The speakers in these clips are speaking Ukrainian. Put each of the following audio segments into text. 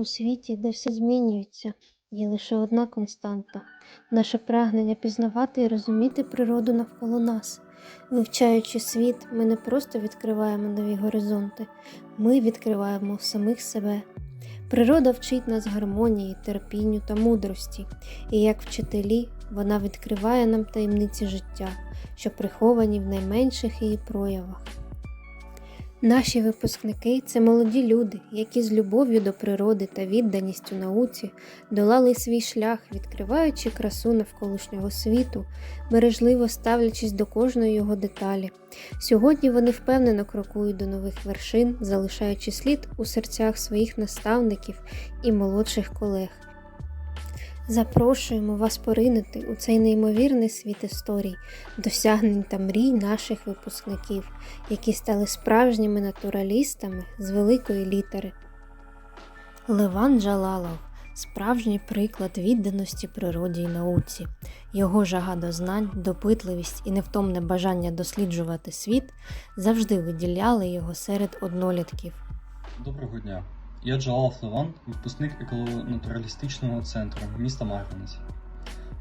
У світі, де все змінюється, є лише одна константа наше прагнення пізнавати і розуміти природу навколо нас. Вивчаючи світ, ми не просто відкриваємо нові горизонти, ми відкриваємо самих себе. Природа вчить нас гармонії, терпінню та мудрості, і як вчителі вона відкриває нам таємниці життя, що приховані в найменших її проявах. Наші випускники це молоді люди, які з любов'ю до природи та відданістю науці долали свій шлях, відкриваючи красу навколишнього світу, бережливо ставлячись до кожної його деталі. Сьогодні вони впевнено крокують до нових вершин, залишаючи слід у серцях своїх наставників і молодших колег. Запрошуємо вас поринути у цей неймовірний світ історій, досягнень та мрій наших випускників, які стали справжніми натуралістами з великої літери. Леван Джалалов справжній приклад відданості природі й науці. Його жага до знань, допитливість і невтомне бажання досліджувати світ завжди виділяли його серед однолітків. Доброго дня. Я Джалал Леван, випускник еколого-натуралістичного центру міста Марганець.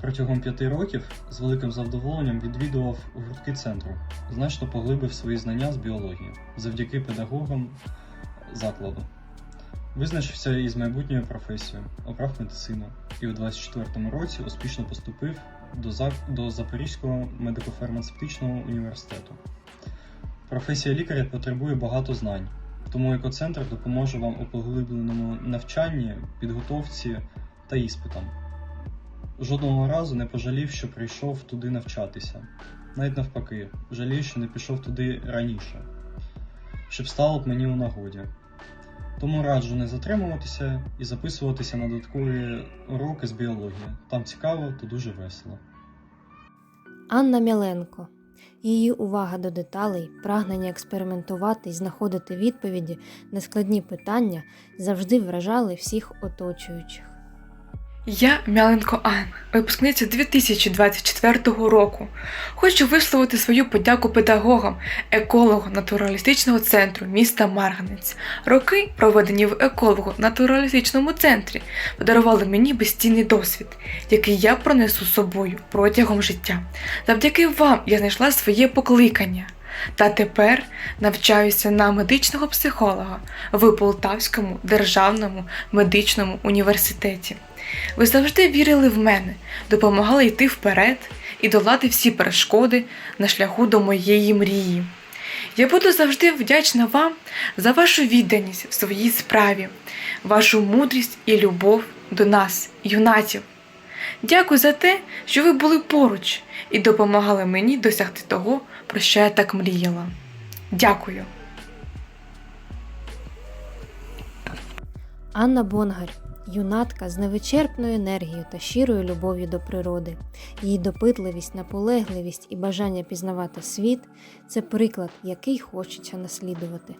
Протягом п'яти років з великим задоволенням відвідував гуртки центру, значно поглибив свої знання з біології завдяки педагогам закладу. Визначився із майбутньою професією, обрав медицину і у 24-му році успішно поступив до, Зак... до Запорізького медико-фармацевтичного університету. Професія лікаря потребує багато знань. Тому екоцентр допоможе вам у поглибленому навчанні, підготовці та іспитам. Жодного разу не пожалів, що прийшов туди навчатися. Навіть навпаки, жалію, що не пішов туди раніше, щоб стало б мені у нагоді. Тому раджу не затримуватися і записуватися на додаткові уроки з біології. Там цікаво та дуже весело. Анна Мяленко. Її увага до деталей, прагнення експериментувати і знаходити відповіді на складні питання завжди вражали всіх оточуючих. Я Мяленко Ан, випускниця 2024 року. Хочу висловити свою подяку педагогам еколого-натуралістичного центру міста Марганець. Роки, проведені в еколого-натуралістичному центрі, подарували мені безцінний досвід, який я пронесу з собою протягом життя. Завдяки вам я знайшла своє покликання. Та тепер навчаюся на медичного психолога в Полтавському державному медичному університеті. Ви завжди вірили в мене, допомагали йти вперед і долати всі перешкоди на шляху до моєї мрії. Я буду завжди вдячна вам за вашу відданість в своїй справі, вашу мудрість і любов до нас, юнатів. Дякую за те, що ви були поруч і допомагали мені досягти того, про що я так мріяла. Дякую. Анна Бонгар юнатка з невичерпною енергією та щирою любов'ю до природи. Її допитливість, наполегливість і бажання пізнавати світ це приклад, який хочеться наслідувати.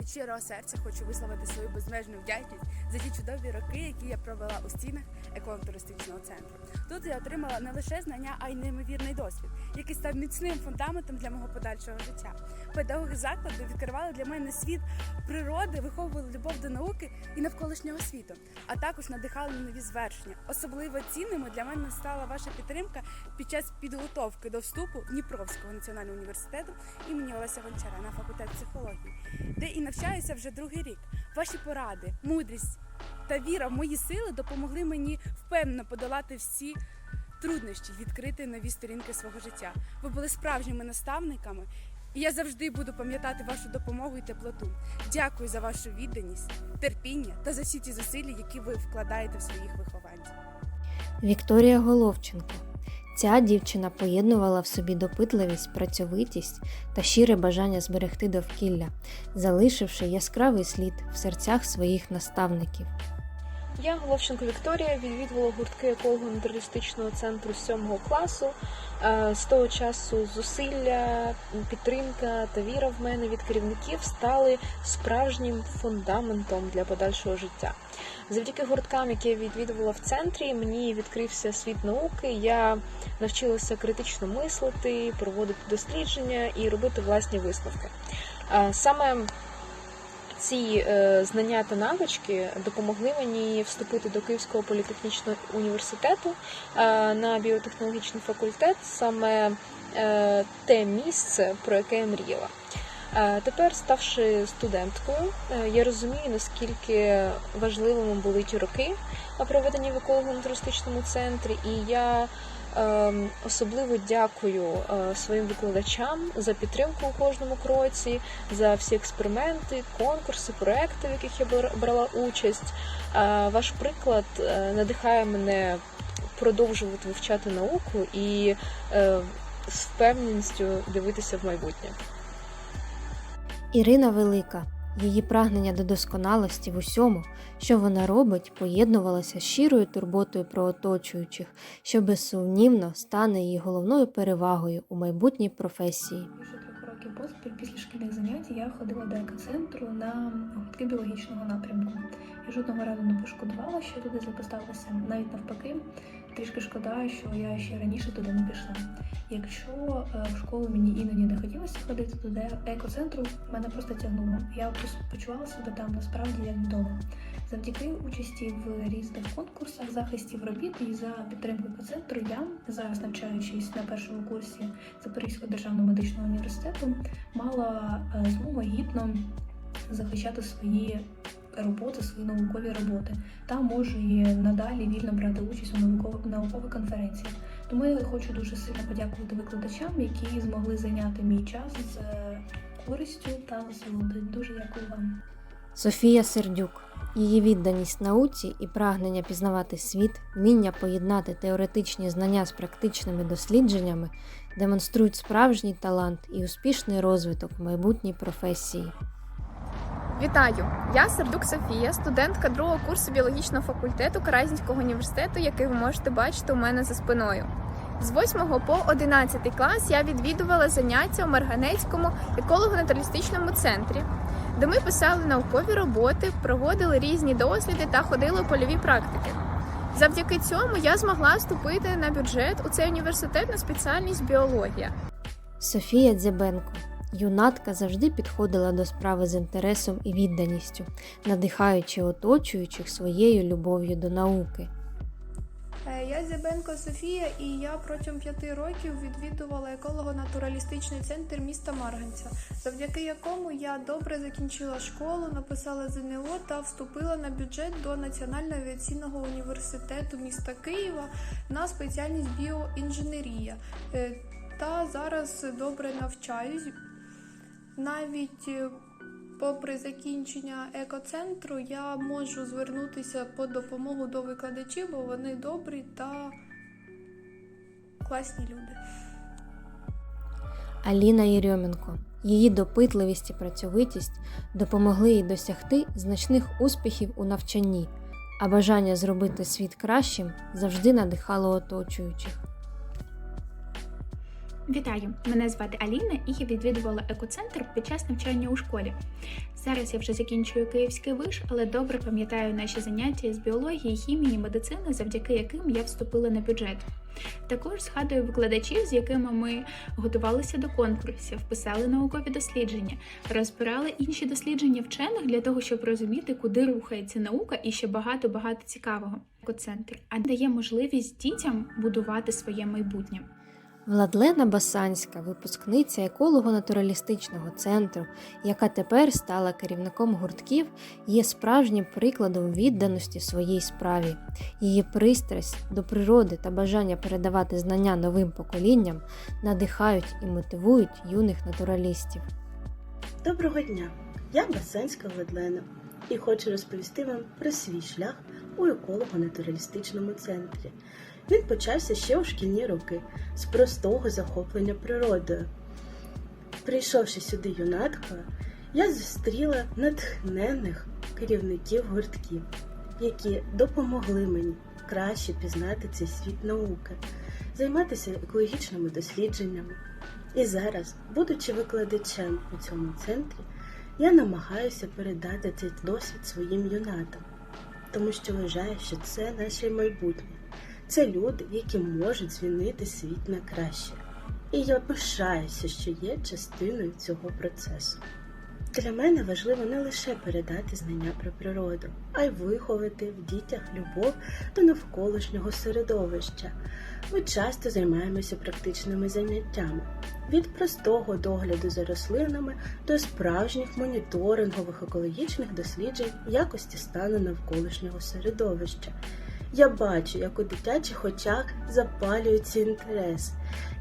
Від щирого серця хочу висловити свою безмежну вдячність за ті чудові роки, які я провела у стінах еколого-туристичного центру. Тут я отримала не лише знання, а й неймовірний досвід, який став міцним фундаментом для мого подальшого життя. Педагоги закладу відкривали для мене світ природи, виховували любов до науки і навколишнього світу, а також надихали на нові звершення. Особливо цінними для мене стала ваша підтримка під час підготовки до вступу Дніпровського національного університету імені Олеся Гончара на факультет психології, де і навчаюся вже другий рік. Ваші поради, мудрість та віра в мої сили допомогли мені впевнено подолати всі труднощі, відкрити нові сторінки свого життя. Ви були справжніми наставниками, і я завжди буду пам'ятати вашу допомогу і теплоту. Дякую за вашу відданість, терпіння та за всі ті зусилля, які ви вкладаєте в своїх вихованців. Вікторія Головченко. Ця дівчина поєднувала в собі допитливість, працьовитість та щире бажання зберегти довкілля, залишивши яскравий слід в серцях своїх наставників. Я Головченко Вікторія відвідувала гуртки еколого натуралістичного центру 7 класу. Е, З того часу зусилля, підтримка та віра в мене від керівників стали справжнім фундаментом для подальшого життя. Завдяки гурткам, які я відвідувала в центрі, мені відкрився світ науки. Я навчилася критично мислити, проводити дослідження і робити власні висновки. Е, Саме ці е, знання та навички допомогли мені вступити до Київського політехнічного університету е, на біотехнологічний факультет, саме е, те місце, про яке я мріяла. Тепер, ставши студенткою, я розумію, наскільки важливими були ті роки проведені в еколого-туристичному центрі, і я особливо дякую е, своїм викладачам за підтримку у кожному кроці, за всі експерименти, конкурси, проекти, в яких я брала участь. Е, Ваш приклад е, надихає мене продовжувати вивчати науку і з впевненістю дивитися в майбутнє. Ірина Велика. Її прагнення до досконалості в усьому, що вона робить, поєднувалося з щирою турботою про оточуючих, що безсумнівно стане її головною перевагою у майбутній професії. Більше трьох років поспіль після шкільних занять я ходила до екоцентру на гуртки біологічного напрямку. І жодного разу не пошкодувала, що туди записалася. Навіть навпаки, трішки шкода, що я ще раніше туди не пішла. Якщо е, в школу мені іноді не хотілося ходити туди, екоцентру мене просто тягнуло. Я почувала себе там насправді як вдома. Завдяки участі в різних конкурсах, захистів робіт і за підтримку екоцентру я зараз навчаючись на першому курсі Запорізького державного медичного університету, мала е, змогу гідно захищати свої роботи, свої наукові роботи та можу і надалі вільно брати участь у наукових наукових конференціях. Тому я хочу дуже сильно подякувати викладачам, які змогли зайняти мій час з е, користю та насолодою. Дуже дякую вам. Софія Сердюк. Її відданість науці і прагнення пізнавати світ, вміння поєднати теоретичні знання з практичними дослідженнями демонструють справжній талант і успішний розвиток майбутній професії. Вітаю! Я Сердук Софія, студентка другого курсу біологічного факультету Каразінського університету, який ви можете бачити у мене за спиною. З 8 по 11 клас я відвідувала заняття у Марганецькому еколого-натуралістичному центрі, де ми писали наукові роботи, проводили різні досліди та ходили у польові практики. Завдяки цьому я змогла вступити на бюджет у цей університет на спеціальність біологія. Софія Дзябенко. Юнатка завжди підходила до справи з інтересом і відданістю, надихаючи оточуючих своєю любов'ю до науки. Е, Я Зябенко Софія, і я протягом п'яти років відвідувала еколого-натуралістичний центр міста Марганця, завдяки якому я добре закінчила школу, написала ЗНО та вступила на бюджет до Національного авіаційного університету міста Києва на спеціальність біоінженерія. Е, Та зараз добре навчаюсь. Навіть е, Попри закінчення екоцентру, я можу звернутися по допомогу до викладачів, бо вони добрі та класні люди. Аліна Єрьоменко. Її допитливість і працьовитість допомогли їй досягти значних успіхів у навчанні, а бажання зробити світ кращим завжди надихало оточуючих. Вітаю! Мене звати Аліна і я відвідувала екоцентр під час навчання у школі. Зараз я вже закінчую київський виш, але добре пам'ятаю наші заняття з біології, хімії, медицини, завдяки яким я вступила на бюджет. Також згадую викладачів, з якими ми готувалися до конкурсів, писали наукові дослідження, розбирали інші дослідження вчених для того, щоб розуміти, куди рухається наука, і ще багато багато цікавого. Екоцентр а дає можливість дітям будувати своє майбутнє. Владлена Басанська, випускниця еколого-натуралістичного центру, яка тепер стала керівником гуртків, є справжнім прикладом відданості своїй справі. Її пристрасть до природи та бажання передавати знання новим поколінням надихають і мотивують юних натуралістів. Доброго дня! Я Басанська Владлена і хочу розповісти вам про свій шлях у еколого-натуралістичному центрі. Він почався ще у шкільні роки з простого захоплення природою. Прийшовши сюди юнаткою, я зустріла натхненних керівників гуртків, які допомогли мені краще пізнати цей світ науки, займатися екологічними дослідженнями. І зараз, будучи викладачем у цьому центрі, я намагаюся передати цей досвід своїм юнатам, тому що вважаю, що це наше майбутнє. Це люди, які можуть змінити світ на краще. І я пишаюся, що є частиною цього процесу. Для мене важливо не лише передати знання про природу, а й виховати в дітях любов до навколишнього середовища. Ми часто займаємося практичними заняттями від простого догляду за рослинами до справжніх моніторингових екологічних досліджень якості стану навколишнього середовища. Я бачу, як у дитячих очах запалюється інтерес,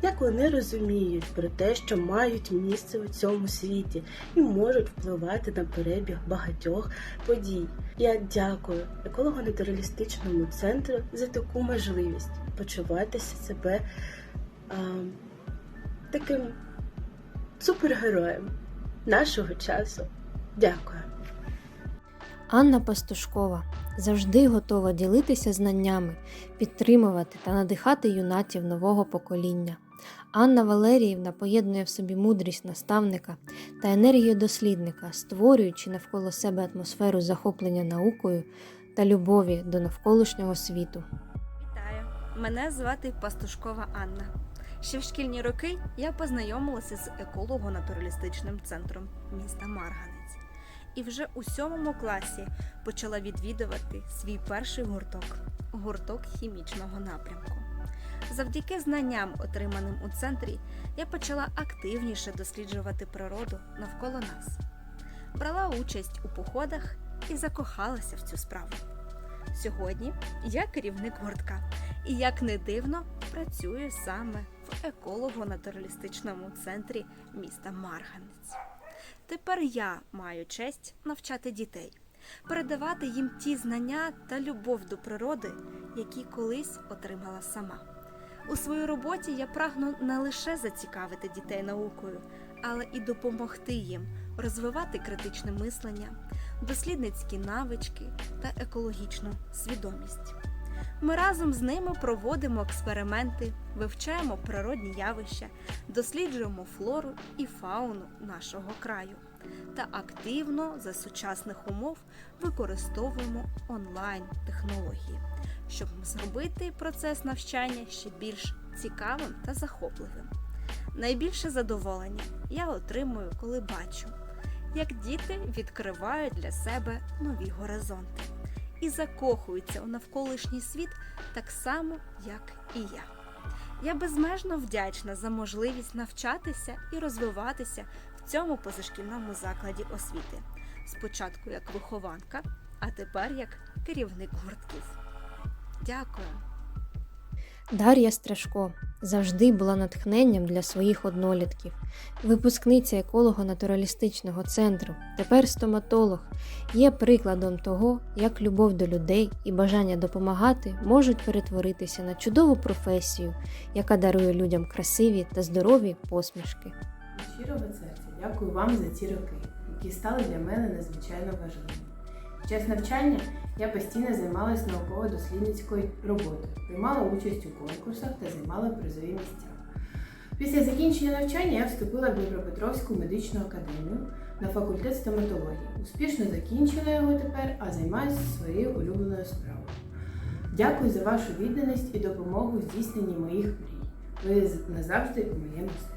як вони розуміють про те, що мають місце у цьому світі і можуть впливати на перебіг багатьох подій. Я дякую еколого-натуралістичному центру за таку можливість почуватися себе а, таким супергероєм нашого часу. Дякую. Анна Пастушкова завжди готова ділитися знаннями, підтримувати та надихати юнатів нового покоління. Анна Валеріївна поєднує в собі мудрість наставника та енергію дослідника, створюючи навколо себе атмосферу захоплення наукою та любові до навколишнього світу. Вітаю! Мене звати Пастушкова Анна. Ще в шкільні роки я познайомилася з еколого-натуралістичним центром міста Марганець. І вже у сьомому класі почала відвідувати свій перший гурток гурток хімічного напрямку. Завдяки знанням, отриманим у центрі, я почала активніше досліджувати природу навколо нас. Брала участь у походах і закохалася в цю справу. Сьогодні я керівник гуртка і, як не дивно, працюю саме в еколого-натуралістичному центрі міста Марганець. Тепер я маю честь навчати дітей, передавати їм ті знання та любов до природи, які колись отримала сама. У своїй роботі я прагну не лише зацікавити дітей наукою, але і допомогти їм розвивати критичне мислення, дослідницькі навички та екологічну свідомість. Ми разом з ними проводимо експерименти, вивчаємо природні явища, досліджуємо флору і фауну нашого краю та активно за сучасних умов використовуємо онлайн-технології, щоб зробити процес навчання ще більш цікавим та захопливим. Найбільше задоволення я отримую, коли бачу, як діти відкривають для себе нові горизонти і закохуються у навколишній світ так само, як і я. Я безмежно вдячна за можливість навчатися і розвиватися в цьому позашкільному закладі освіти. Спочатку як вихованка, а тепер як керівник гуртків. Дякую. Дар'я Страшко завжди була натхненням для своїх однолітків, випускниця еколого-натуралістичного центру, тепер стоматолог, є прикладом того, як любов до людей і бажання допомагати можуть перетворитися на чудову професію, яка дарує людям красиві та здорові посмішки. Щирого серця дякую вам за ці роки, які стали для мене надзвичайно важливими. Під час навчання я постійно займалася науково-дослідницькою роботою, приймала участь у конкурсах та займала призові місця. Після закінчення навчання я вступила в Дніпропетровську медичну академію на факультет стоматології. Успішно закінчила його тепер, а займаюся своєю улюбленою справою. Дякую за вашу відданість і допомогу в здійсненні моїх мрій. Ви назавжди у моєму серці.